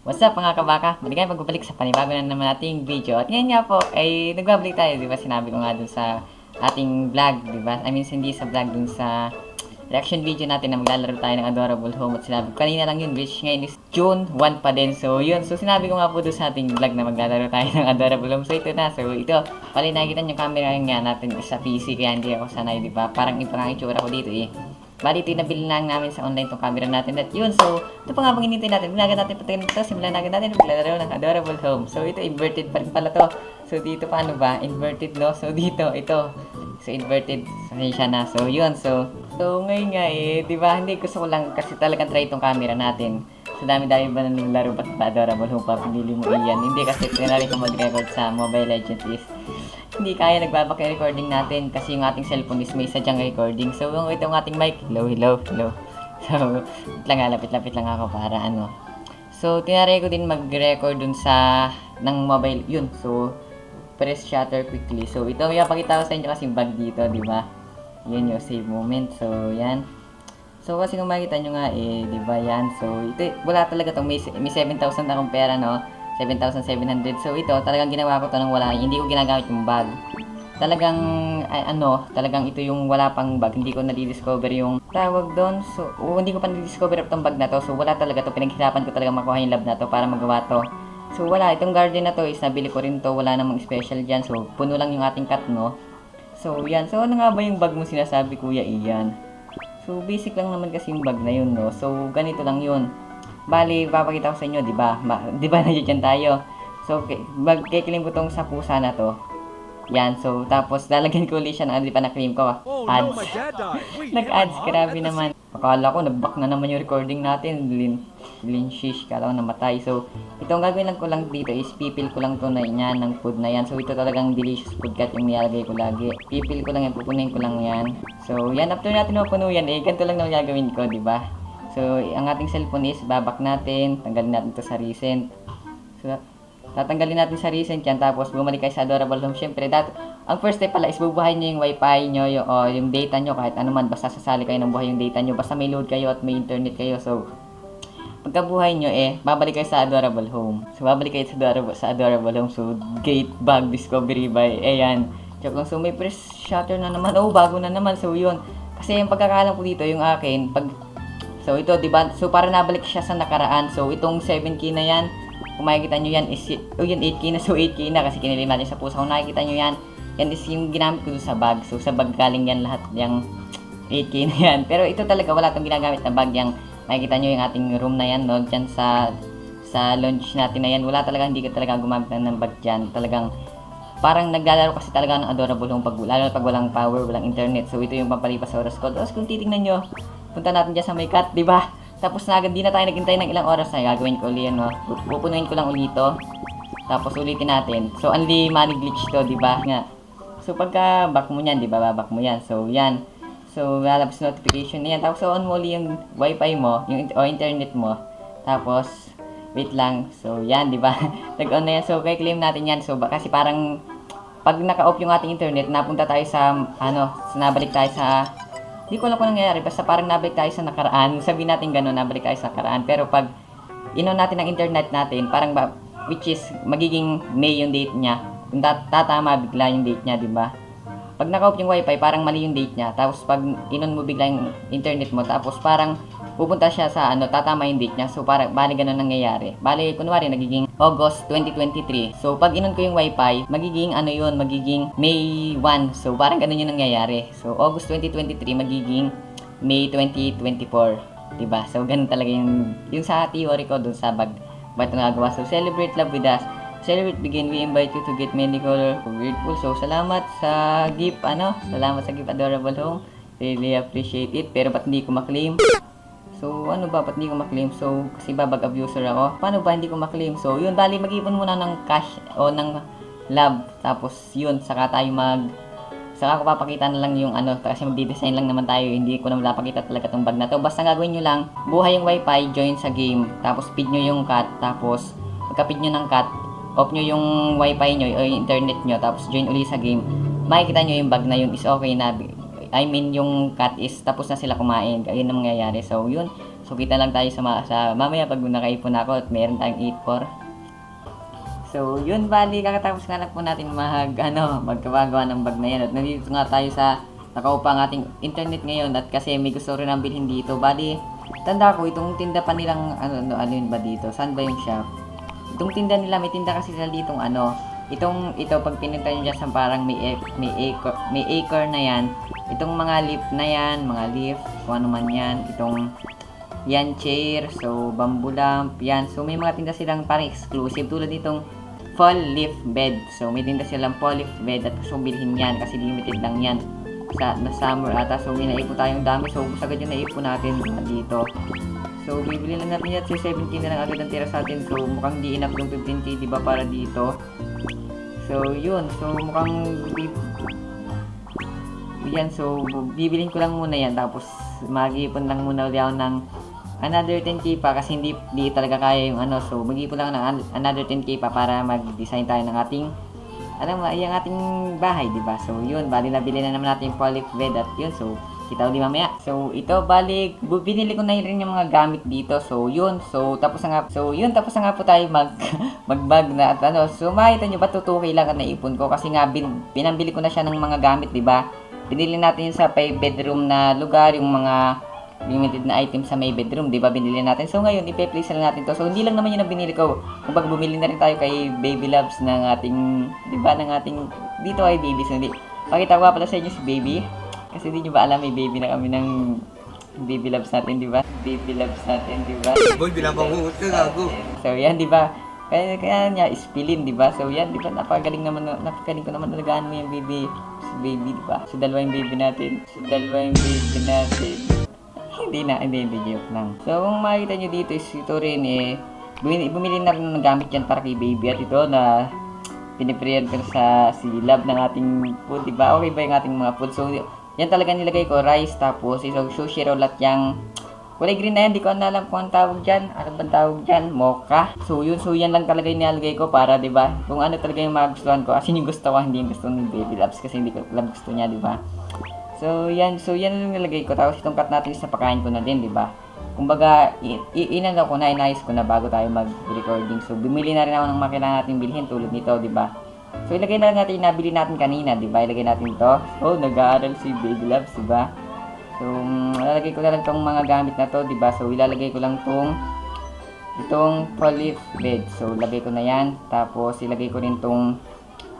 What's up mga kabaka? Maligay pagbabalik sa panibago na naman nating video. At ngayon nga po, ay nagbabalik tayo, di ba? Sinabi ko nga dun sa ating vlog, di ba? I mean, hindi sa vlog, dun sa reaction video natin na maglalaro tayo ng Adorable Home. At sinabi ko, kanina lang yun, bitch. Ngayon is June 1 pa din. So, yun. So, sinabi ko nga po dun sa ating vlog na maglalaro tayo ng Adorable Home. So, ito na. So, ito. Pali nakikita yung camera nga natin sa PC. Kaya hindi ako sanay, di ba? Parang iba nga itsura ko dito eh. Bali, ito yung nabili lang namin sa online tong camera natin. At yun, so, ito pa nga bang inintay natin. Binagan natin patayin ito. Simulan natin natin maglalaro ng Adorable Home. So, ito, inverted pa rin pala to. So, dito paano ba? Inverted, no? So, dito, ito. So, inverted. Pasensya na. So, yun. So, so ngayon nga eh, di ba, hindi gusto ko lang kasi talagang try itong camera natin. So, dami-dami ba na nilalaro ba't ba Adorable Home pa? Pinili mo iyan. Hindi kasi tinari ko mag-record sa Mobile Legends is hindi kaya nagbabak yung recording natin kasi yung ating cellphone is may sadyang recording. So, yung ito yung ating mic, hello, hello, hello. So, lang lapit-lapit lang ako para ano. So, tinry ko din mag-record dun sa, ng mobile, yun. So, press shutter quickly. So, ito, yung pakita ko sa inyo kasi bag dito, di ba? Yun yung save moment. So, yan. So, kasi kung makikita nyo nga, eh, di ba yan? So, ito, wala talaga to May, may 7,000 akong pera, no? 7,700. So, ito, talagang ginawa ko to nang wala. Hindi ko ginagamit yung bag. Talagang, ay, ano, talagang ito yung wala pang bag. Hindi ko na-discover yung tawag doon. So, o, hindi ko pa na-discover itong bag na to. So, wala talaga to. Pinaghirapan ko talaga makuha yung lab na to para magawa to. So, wala. Itong garden na to is nabili ko rin to. Wala namang special dyan. So, puno lang yung ating cut, no? So, yan. So, ano nga ba yung bag mo sinasabi, Kuya Ian? So, basic lang naman kasi yung bag na yun, no? So, ganito lang yun. Bali, papakita ko sa inyo, di ba? Ma- di ba nandiyan tayo? So, k- bag kikilim ko tong sa pusa na to. Yan, so, tapos lalagyan ko ulit siya ng hindi pa na-claim ko. Oh Ads. no, Nag-ads, grabe naman. Akala ko, nag-back na naman yung recording natin. Lin, lin shish, kala ko namatay. So, ito ang gagawin lang ko lang dito is pipil ko lang to na yan ng food na yan. So, ito talagang delicious food cut yung nilalagay ko lagi. Pipil ko lang yan, pupunin ko lang yan. So, yan, after natin mapuno yan, eh, ganito lang na gagawin ko, di ba? So, ang ating cellphone is babak natin, tanggalin natin to sa recent. So, tatanggalin natin sa recent yan, tapos bumalik kayo sa Adorable Home. Siyempre, dat ang first step pala is bubuhayin nyo yung wifi nyo, yung, o yung data nyo, kahit ano man, basta sasali kayo ng buhay yung data nyo, basta may load kayo at may internet kayo. So, pagkabuhay nyo eh, babalik kayo sa Adorable Home. So, babalik kayo sa Adorable, sa Adorable Home. So, Gate Bag Discovery by, ayan. Lang. So, may press shutter na naman. Oh, bago na naman. So, yun. Kasi yung pagkakalam ko dito, yung akin, pag So ito, 'di ba? So para nabalik siya sa nakaraan. So itong 7K na 'yan, kung makikita nyo yan is oh yan 8K na so 8K na kasi kinilim natin sa pusa. Kung nakikita nyo yan, yan is yung ginamit ko sa bag. So sa bag galing yan lahat yung 8K na yan. Pero ito talaga wala tong ginagamit na bag yung makikita nyo yung ating room na yan no diyan sa sa lounge natin na yan. Wala talaga hindi ka talaga gumamit ng bag diyan. Talagang parang naglalaro kasi talaga ng adorable home pag lalo pag walang power, walang internet. So ito yung pampalipas sa oras ko. Tapos kung titingnan nyo, punta natin dyan sa may cut, di ba? Tapos na agad, di na tayo naghintay ng ilang oras na gagawin ko ulit yan, no? Pupunuin ko lang ulit to. Tapos ulitin natin. So, only money glitch to, di ba? Nga. So, pagka back mo yan, di ba? Babak mo yan. So, yan. So, lalabas notification na yan. Tapos, on mo ulit yung wifi mo, yung, o internet mo. Tapos, wait lang. So, yan, di ba? Nag-on na yan. So, kay claim natin yan. So, kasi parang, pag naka-off yung ating internet, napunta tayo sa, ano, nabalik tayo sa, hindi ko alam kung nangyayari, basta parang nabalik tayo sa nakaraan. Sabihin natin gano'n, nabalik tayo sa nakaraan. Pero pag inon natin ang internet natin, parang ba, which is magiging May yung date niya. Kung tat- tatama bigla yung date niya, di ba? Pag naka-off yung wifi, parang mali yung date niya. Tapos pag inon mo bigla yung internet mo, tapos parang pupunta siya sa ano, tatama yung date niya. So parang bali ganun nangyayari. Bali kunwari nagiging August 2023. So pag inon ko yung wifi, magiging ano yun, magiging May 1. So parang ganun yung nangyayari. So August 2023 magiging May 2024. Diba? So ganun talaga yung, yung sa theory ko dun sa bag, ba't nagagawa. So celebrate love with us. Celebrate Begin, we invite you to get medical for grateful. So, salamat sa gift, ano? Salamat sa gift, Adorable Home. Really appreciate it. Pero ba't hindi ko maklaim? So, ano ba, ba't hindi ko maklaim? So, kasi babag abuser ako. Paano ba hindi ko maklaim? So, yun, bali, mag-ipon muna ng cash o ng love. Tapos, yun, saka tayo mag... Saka ko papakita na lang yung ano, kasi magdi-design lang naman tayo, hindi ko na mapakita talaga tong bag na to. Basta gagawin nyo lang, buhay yung wifi, join sa game, tapos feed nyo yung cat, tapos pagka-feed nyo ng cat, off nyo yung wifi nyo o yung internet nyo, tapos join uli sa game, makikita nyo yung bag na yun is okay na. I mean, yung cat is tapos na sila kumain. Ganyan ang mangyayari. So, yun. So, kita lang tayo sa, ma- sa mamaya pag nakaipon ako at meron tayong 8-4. So, yun bali, kakatapos nga lang po natin mag, ano, magkabagawa ng bag na yan. At nandito nga tayo sa nakaupa ng ating internet ngayon at kasi may gusto rin ang bilhin dito. Bali, tanda ko, itong tinda pa nilang, ano, ano, ano yun ba dito? Saan ba yung shop? Itong tinda nila, may tinda kasi sila ditong ano, itong, ito, pag pinunta nyo dyan sa parang may, ac- may, acre, may acre na yan, itong mga leaf na yan, mga leaf, kung ano man yan, itong yan chair, so bamboo lamp, yan. So may mga tinda silang parang exclusive tulad nitong fall leaf bed. So may tinda silang fall leaf bed at gusto bilhin yan kasi limited lang yan sa na summer ata. So may naipon tayong dami. So ubus agad yung naipon natin dito. So bibili lang natin yan. So 17 na lang agad ang tira sa atin. So mukhang di enough yung 15k, di ba, para dito. So yun. So mukhang yan, so bibilin ko lang muna yan tapos mag-iipon lang muna ulit ako ng another 10k pa kasi hindi, hindi talaga kaya yung ano so mag-iipon lang ng an- another 10k pa para mag-design tayo ng ating alam mo, yung ating bahay, di ba? So, yun, bali nabili na naman natin yung poly bed at yun, so, kita ulit mamaya. So, ito, balik, binili ko na rin yung mga gamit dito. So, yun, so, tapos na nga, so, yun, tapos na nga po tayo mag, mag-bag na at ano. So, makita nyo ba, tutuki lang ang naipon ko kasi nga, bin, pinambili ko na siya ng mga gamit, di ba? Binili natin yun sa pay bedroom na lugar, yung mga limited na item sa may bedroom, di ba? Binili natin. So ngayon, ipe-place na natin to. So hindi lang naman yun ang binili ko. Kung baga bumili na rin tayo kay Baby Loves ng ating, di ba, ng ating, dito ay baby. So hindi, pakita ko pala sa inyo si Baby. Kasi hindi nyo ba alam, may baby na kami ng Baby Loves natin, di ba? Baby Loves natin, di ba? Boy, bilang pangungot ka gago. So yan, di ba? Kaya, kaya niya, ispilin, di ba? So yan, di ba? Napakagaling naman, napakagaling ko naman alagaan mo yung baby. Si baby, di ba? So dalawa yung baby natin. So dalawa yung baby natin. hindi na, hindi, hindi, joke lang. So kung makikita nyo dito is ito rin eh, bumili, bumili na rin ng gamit yan para kay baby at ito na pinipreyan ko sa si lab ng ating food, di ba? Okay ba yung ating mga food? So, yan talaga nilagay ko, rice, tapos isang sushi roll at yung kulay green na yan, di ko na alam kung ang tawag dyan. Ano bang tawag dyan? Mocha. So, yun, so yan lang talaga yung nilalagay ko para, di ba? Kung ano talaga yung magustuhan ko. As yung gusto ko, hindi yung gusto ni Baby Labs kasi hindi ko love gusto niya, di ba? So, yan, so yan lang nilagay ko. Tapos itong cut natin is napakain ko na din, di ba? Kumbaga, inano ko na, inayos ko na bago tayo mag-recording. So, bumili na rin ako ng makina natin bilhin tulad nito, di ba? So, ilagay na lang natin yung nabili natin kanina, di ba? Ilagay natin to. Oh, nag-aaral si Baby Loves, di ba? So, mm, lalagay ko na lang tong mga gamit na to, di ba? So, ilalagay ko lang tong itong polyp bed. So, lagay ko na yan. Tapos, ilagay ko rin tong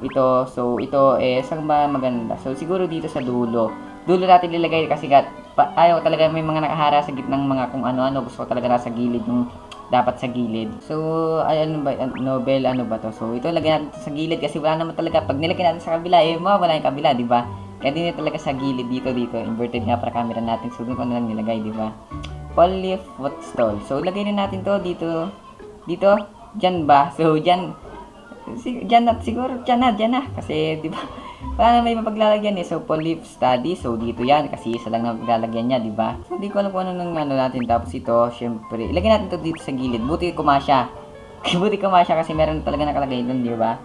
ito. So, ito, eh, saan ba maganda? So, siguro dito sa dulo. Dulo natin ilagay kasi nga, pa, talaga may mga nakahara sa gitnang mga kung ano-ano. Gusto ko talaga nasa gilid yung dapat sa gilid. So, ay, ano ba, Nobel, ano ba to? So, ito lagay natin sa gilid kasi wala naman talaga. Pag nilagay natin sa kabila, eh, mawawala yung kabila, di ba? Kaya din talaga sa gilid dito, dito. Inverted nga para camera natin. So, doon ko na lang nilagay, di ba? Polyf footstool. So, lagay rin natin to dito. Dito. Diyan ba? So, diyan. Si, diyan na, siguro, diyan na, diyan na. Kasi, di ba? Wala na may mapaglalagyan eh. So, polyp study. So, dito yan. Kasi isa lang na maglalagyan niya, di ba? So, di ko alam kung ano nang ano natin. Tapos ito, syempre, ilagay natin to dito sa gilid. Buti kumasya. Buti kumasya kasi meron talaga nakalagay doon, di ba?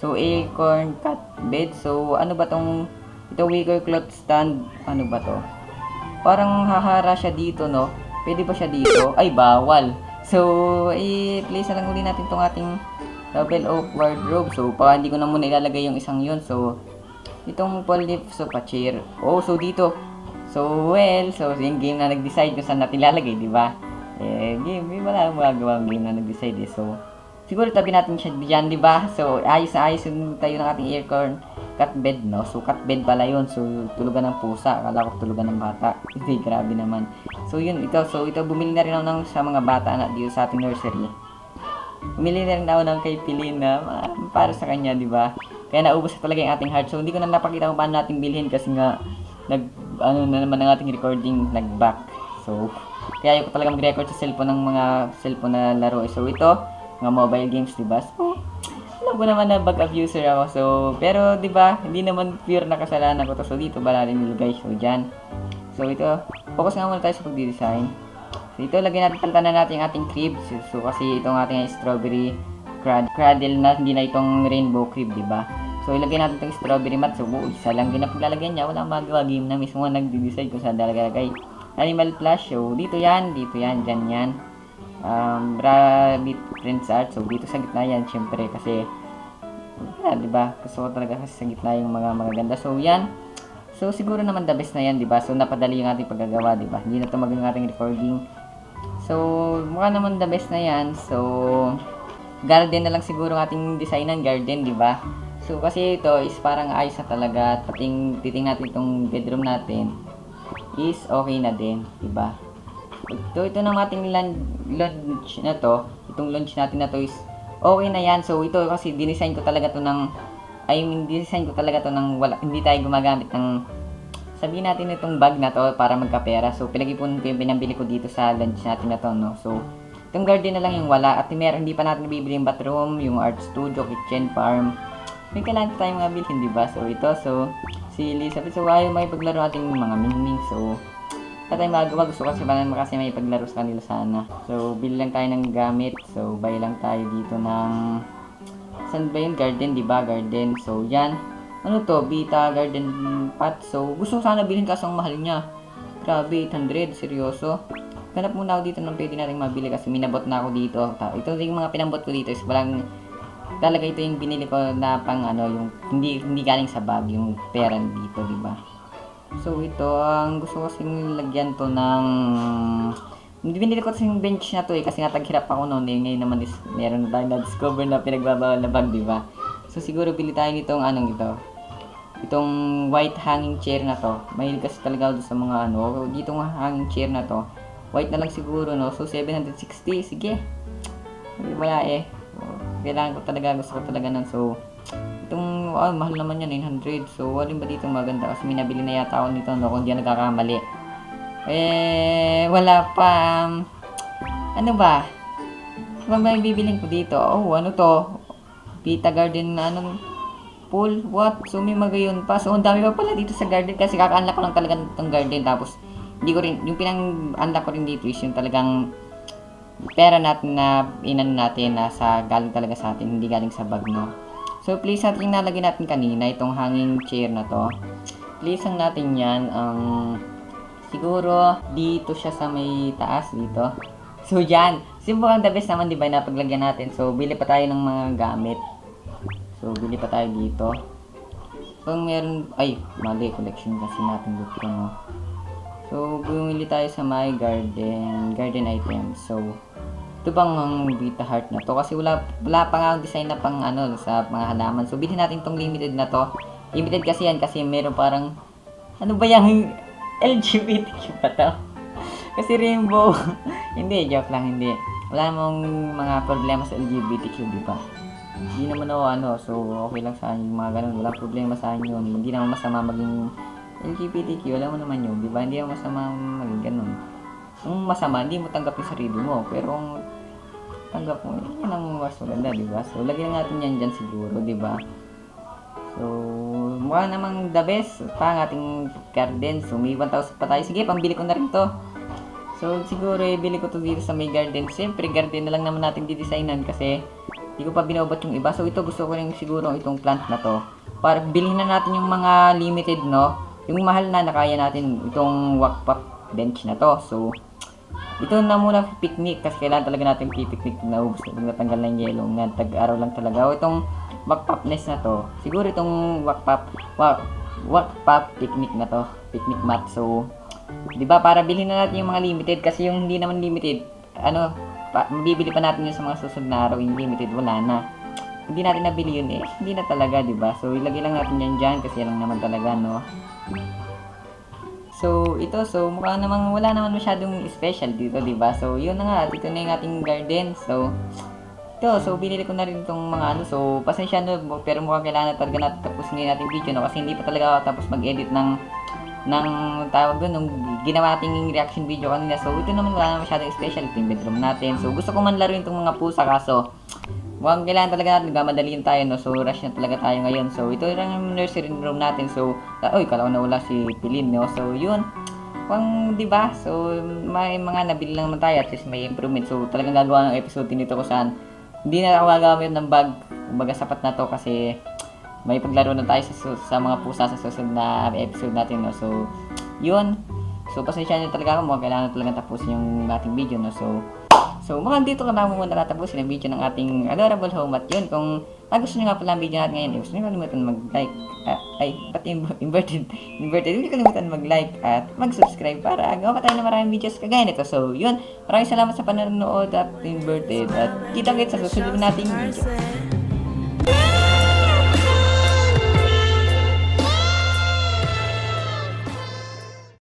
So, acorn cut bed. So, ano ba tong, ito wicker cloth stand. Ano ba to? Parang hahara siya dito, no? Pwede ba siya dito? Ay, bawal. So, i-place na lang uli natin tong ating double oak wardrobe. So, pa hindi ko na muna ilalagay yung isang yun. So, itong polyp sofa chair. Oh, so dito. So, well, so yung game na nag-decide kung saan natin ilalagay, di ba? Eh, game, eh, wala magagawa ang game na nag-decide eh. So, siguro tabi natin siya diyan, di ba? So, ayos na ayos yung tayo ng ating aircon cut bed, no? So, cut bed pala yun. So, tulugan ng pusa. Akala ko tulugan ng bata. Hindi, grabe naman. So, yun, ito. So, ito, bumili na rin ako ng, sa mga bata na dito sa ating nursery. Bumili na rin ako ng kay Pilin na ah, para sa kanya, di ba? Kaya naubos na talaga yung ating heart. So, hindi ko na napakita kung paano natin bilhin kasi nga, nag, ano na naman ang ating recording, nag-back. So, kaya ayoko talaga mag-record sa cellphone ng mga cellphone na laro. So, ito, mga mobile games, di ba? So, alam ko naman na bag abuser ako. So, pero 'di ba, hindi naman pure na kasalanan ko to. So, dito ba natin nilagay? So, diyan. So, ito, focus nga muna tayo sa pagdi-design. So, ito, lagyan natin, na natin yung ating crib. So, so, kasi itong ating strawberry crad cradle na, hindi na itong rainbow crib, di ba? So, ilagay natin itong strawberry mat. So, buo, isa lang din na paglalagyan niya. Wala magagawa. Game na mismo ang nagdi-decide kung saan lalagay. Animal Plus Show. Dito yan, dito yan, dyan yan. Um, Rabbit Prince Art. So, dito sa gitna yan, syempre, kasi, yan, di ba? Gusto ko talaga kasi sa gitna yung mga magaganda. So, yan. So, siguro naman the best na yan, di ba? So, napadali yung ating paggagawa, di ba? Hindi na ito maging ating recording. So, mukha naman the best na yan. So, garden na lang siguro ang ating designan, garden, di ba? So, kasi ito is parang ayos na talaga. At pating, titing natin itong bedroom natin is okay na din, di ba? Ito, ito ng ating lunch na to, itong lunch natin na to is okay na yan. So, ito kasi dinesign ko talaga to ng, I mean, dinesign ko talaga to ng wala, hindi tayo gumagamit ng, sabihin natin itong bag na to para magkapera. So, pinag-ipunan ko yung pinambili ko dito sa lunch natin na to, no? So, itong garden na lang yung wala. At meron, hindi pa natin bibili yung bathroom, yung art studio, kitchen, farm. May kailangan tayong mga bilhin, di ba? So, ito, so, si Elizabeth, so, ayaw may paglaro ating mga mingming. So, wala tayong magagawa. Gusto kasi ba kasi may paglaro sa kanila sana. So, bili lang tayo ng gamit. So, buy lang tayo dito ng... Saan ba yung garden, di ba? Garden. So, yan. Ano to? Vita Garden Pot. So, gusto ko sana bilhin kaso ang mahal niya. Grabe, 800. Seryoso. Ganap muna ako dito ng pwede natin mabili kasi minabot na ako dito. Ito yung mga pinambot ko dito is walang talaga ito yung binili ko na pang ano yung hindi hindi galing sa bag yung pera dito, di ba? So ito, ang gusto ko kasing lagyan to ng hindi binili ko yung bench na to eh kasi nataghirap ako noon eh ngayon naman is meron na tayong na-discover na pinagbabawal na bag, di ba? So siguro bili tayo nitong anong ito. Itong white hanging chair na to. Mahilig kasi talaga ako sa mga ano, dito nga hanging chair na to. White na lang siguro no. So 760, sige. Wala eh. Kailangan ko talaga, gusto ko talaga nun. So, itong, oh, mahal naman yan, 900. So, alin ba dito maganda? Kasi may nabili na yata ako nito, no, kung di nagkakamali. Eh, wala pa. um, ano ba? Ano ba yung bibiling ko dito? Oh, ano to? Vita Garden na anong pool? What? So, may magayon pa. So, ang dami pa pala dito sa garden kasi kaka-unlock ko lang talaga itong garden. Tapos, hindi ko rin, yung pinang-unlock ko rin dito is yung talagang pera natin na inan natin na sa galing talaga sa atin, hindi galing sa bag, no? So, please natin yung nalagyan natin kanina, itong hanging chair na to. Please ang natin yan, ang siguro dito siya sa may taas dito. So, dyan. Simple ang the best naman, di ba, na paglagyan natin. So, bili pa tayo ng mga gamit. So, bili pa tayo dito. Kung meron, ay, mali, collection kasi natin dito, no? So, bumili tayo sa my garden, garden items. So, ito bang ang Vita Heart na to? Kasi wala, wala pa nga design na pang ano sa mga halaman. So, bilhin natin tong limited na to. Limited kasi yan kasi meron parang, ano ba yung LGBTQ pa to? kasi rainbow. hindi, joke lang, hindi. Wala mong mga problema sa LGBTQ, di ba? Hindi naman ako ano, so okay lang sa akin yung mga ganun. Wala problema sa akin yun. Hindi naman masama maging LGBTQ, alam mo naman yun, di ba? Hindi naman masama maging ganun. Kung masama, hindi mo tanggap yung sarili mo. Pero kung tanggap mo, yan ang mas maganda, di ba? So, lagyan natin yan dyan siguro, di ba? So, mukha namang the best pa ang ating garden. So, may 1,000 pa tayo. Sige, pambili ko na rin to. So, siguro, ibili ko to dito sa may garden. Siyempre, garden na lang naman natin didesignan kasi hindi ko pa binobot yung iba. So, ito gusto ko rin siguro itong plant na to. Para bilhin na natin yung mga limited, no? Yung mahal na, nakaya natin itong wakpap bench na to. So, ito na muna picnic kasi kailangan talaga natin picnic na ubus na natanggal na yung yellow nga tag-araw lang talaga. O itong wakpap nest na to. Siguro itong wakpap wak, wakpap picnic na to. Picnic mat. So, 'di ba para bilhin na natin yung mga limited kasi yung hindi naman limited ano pa, bibili pa natin yun sa mga susunod na araw yung limited wala na hindi natin nabili yun eh hindi na talaga 'di ba so ilagay lang natin yan dyan kasi lang naman talaga no So, ito, so, mukha namang wala naman masyadong special dito, di ba? So, yun na nga, dito na yung ating garden. So, ito, so, binili ko na rin itong mga ano. So, pasensya na, pero mukhang kailangan na talaga natin tapusin ngayon nating video, no? Kasi hindi pa talaga ako tapos mag-edit ng, ng tawag doon, nung ginawa nating reaction video kanina. So, ito naman wala naman masyadong special. Ito yung bedroom natin. So, gusto ko man laruin itong mga pusa, kaso, Mukhang kailangan talaga natin, nagmamadaliin tayo, no? So, rush na talaga tayo ngayon. So, ito lang yung nursery room natin. So, ah, oy, kala ko nawala si Pilin, no? So, yun. Mukhang, di ba? So, may mga nabili lang naman tayo. At least may improvement. So, talagang gagawa ng episode din ito kung saan hindi na ako gagamit ng bag. Kumbaga, sapat na to kasi may paglaro na tayo sa, sa mga pusa sa susunod na episode natin, no? So, yun. So, pasensya nyo talaga ako mga kailangan talaga tapusin yung ating video, no? So, So, mukhang dito ka na muna natatapusin ang video ng ating adorable home at yun, kung nagustuhan nyo nga pala ang video natin ngayon, eh, gusto nyo kalimutan mag-like, ah, ay, pati in- inverted, inverted, hindi kalimutan mag-like at mag-subscribe para gawa pa tayo ng maraming videos kagaya nito. So, yun, maraming salamat sa panonood at inverted at kita-kits sa susunod nating video.